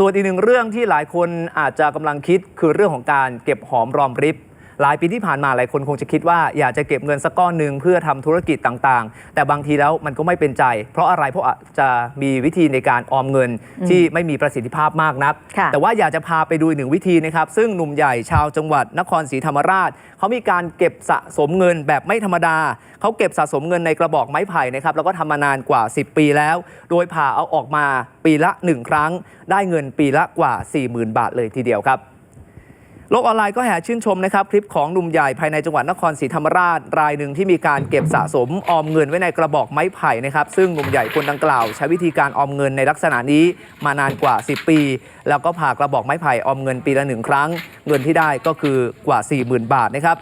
ส่วนอีกหนึ่งเรื่องที่หลายคนอาจจะกำลังคิดคือเรื่องของการเก็บหอมรอมริบ หลายปีที่ผ่านมาหลายคนคงจะคิดว่าอยากจะเก็บเงินสักก้อนหนึ่งเพื่อทำธุรกิจต่างๆ แต่บางทีแล้วมันก็ไม่เป็นใจ เพราะอะไรเพราะอาจจะมีวิธีในการออมเงินที่ไม่มีประสิทธิภาพมากนักค่ะแต่ว่าอยากจะพาไปดูอีกหนึ่งวิธีนะครับ ซึ่งหนุ่มใหญ่ชาวจังหวัดนครศรีธรรมราช เขามีการเก็บสะสมเงินแบบไม่ธรรมดา เขาเก็บสะสมเงินในกระบอกไม้ไผ่นะครับแล้วก็ทำมานานกว่า 10 ปีแล้ว โดยผ่าเอาออกมาปีละ 1 ครั้ง ได้เงินปีละกว่า 40,000 บาทเลยทีเดียวครับ โลกออนไลน์ก็แห่ชื่นชมนะครับคลิปของหนุ่มใหญ่ภายในจังหวัดนครศรีธรรมราช รายหนึ่งที่มีการเก็บสะสมออมเงินไว้ในกระบอกไม้ไผ่นะครับซึ่งหนุ่มใหญ่คนดังกล่าว ใช้วิธีการออมเงินในลักษณะนี้มานานกว่า 10 ปี แล้วก็ผ่ากระบอกไม้ไผ่ออมเงินปีละหนึ่งครั้ง เงินที่ได้ก็คือกว่า 40,000 บาทนะครับ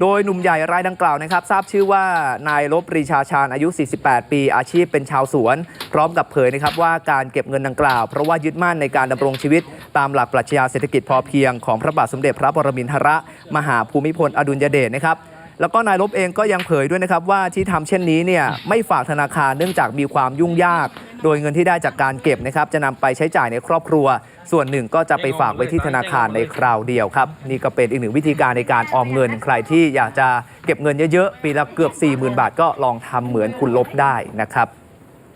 โดยหนุ่มใหญ่รายดังกล่าวนะครับ ทราบชื่อว่านายลบปรีชาชาญอายุ 48 ปี อาชีพเป็นชาวสวน พร้อมกับเผยนะครับว่าการเก็บเงินดังกล่าว เพราะว่ายึดมั่นในการดำรงชีวิต ตามหลักปรัชญาเศรษฐกิจพอเพียงของพระบาทสมเด็จพระปรมินทรมหาภูมิพลอดุลยเดชนะครับ แล้วก็นายลบเองก็ยังเผยด้วยนะครับว่าที่ทำเช่นนี้เนี่ยไม่ฝากธนาคารเนื่องจากมีความยุ่งยาก โดยเงินที่ได้จากการเก็บนะครับจะนำไปใช้จ่ายในครอบครัว ส่วนหนึ่งก็จะไปฝากไว้ที่ธนาคารในคราวเดียวครับนี่ก็เป็นอีกหนึ่งวิธีการในการออมเงิน ใครที่อยากจะเก็บเงินเยอะๆปีละเกือบ 40,000 บาทก็ลองทำเหมือนคุณลบได้นะครับ